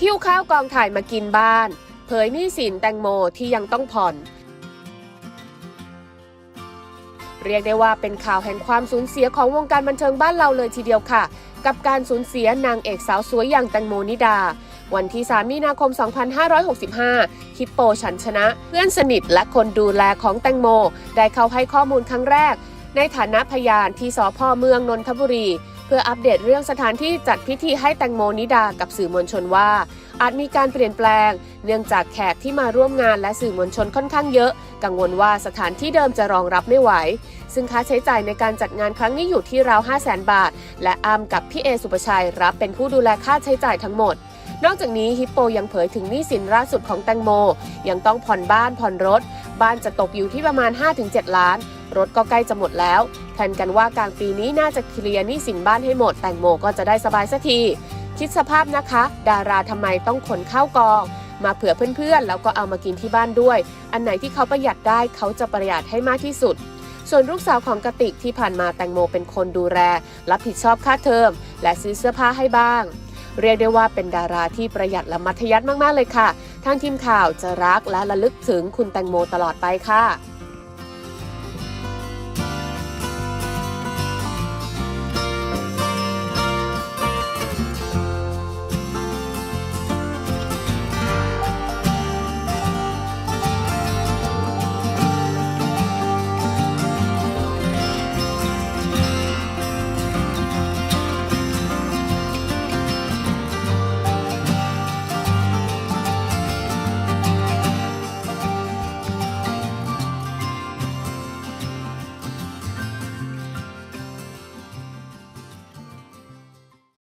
หิ้วข้าวกองถ่ายมากินบ้าน เผยหนี้สินแตงโมที่ยังต้องผ่อน เรียกได้ว่าเป็นข่าวแห่งความสูญเสียของวงการบันเทิงบ้านเราเลยทีเดียวค่ะ กับการสูญเสียนางเอกสาวสวยอย่างแตงโมนิดา วันที่ 3 มีนาคม 2565 ฮิปโปฉันชนะ เพื่อนสนิทและคนดูแลของแตงโม ได้เข้าให้ข้อมูลครั้งแรก ในฐานะพยานที่สพเมืองนนทบุรี เพื่ออัปเดตเรื่องสถานที่จัดพิธีให้แตงโมนิดากับสื่อมวลชนว่า อาจมีการเปลี่ยนแปลง เนื่องจากแขกที่มาร่วมงานและสื่อมวลชนค่อนข้างเยอะ กังวลว่าสถานที่เดิมจะรองรับไม่ไหว ซึ่งค่าใช้จ่ายในการจัดงานครั้งนี้อยู่ที่ราว 5 0 0 0 0 0บาท และอามกับพี่เอสุปชัยรับเป็นผู้ดูแลค่าใช้จ่ายทั้งหมดนอกจากนี้ฮิปโปยังเผยถึงหนี้สินล่าสุดของแตงโม ยังต้องผ่อนบ้านผ่อนรถ บ้านจะตกอยู่ที่ประมาณ 5-7 ล้าน รถก็ใกล้จะหมดแล้วแทนกันว่ากลางปีนี้น่าจะเคลียร์หนี้สินบ้านให้หมด แตงโมก็จะได้สบายสักที คิดสภาพนะคะ ดาราทำไมต้องขนข้าวกอง มาเผื่อเพื่อนๆ แล้วก็เอามากินที่บ้านด้วย อันไหนที่เขาประหยัดได้เขาจะประหยัดให้มากที่สุด ส่วนลูกสาวของกติกที่ผ่านมาแตงโมเป็นคนดูแลรับผิดชอบค่าเทอม และซื้อเสื้อผ้าให้บ้างเรียกได้ว่าเป็นดาราที่ประหยัดและมัธยัสถ์มาก ๆ เลยค่ะ ทางทีมข่าวจะรักและระลึกถึงคุณแตงโมตลอดไปค่ะ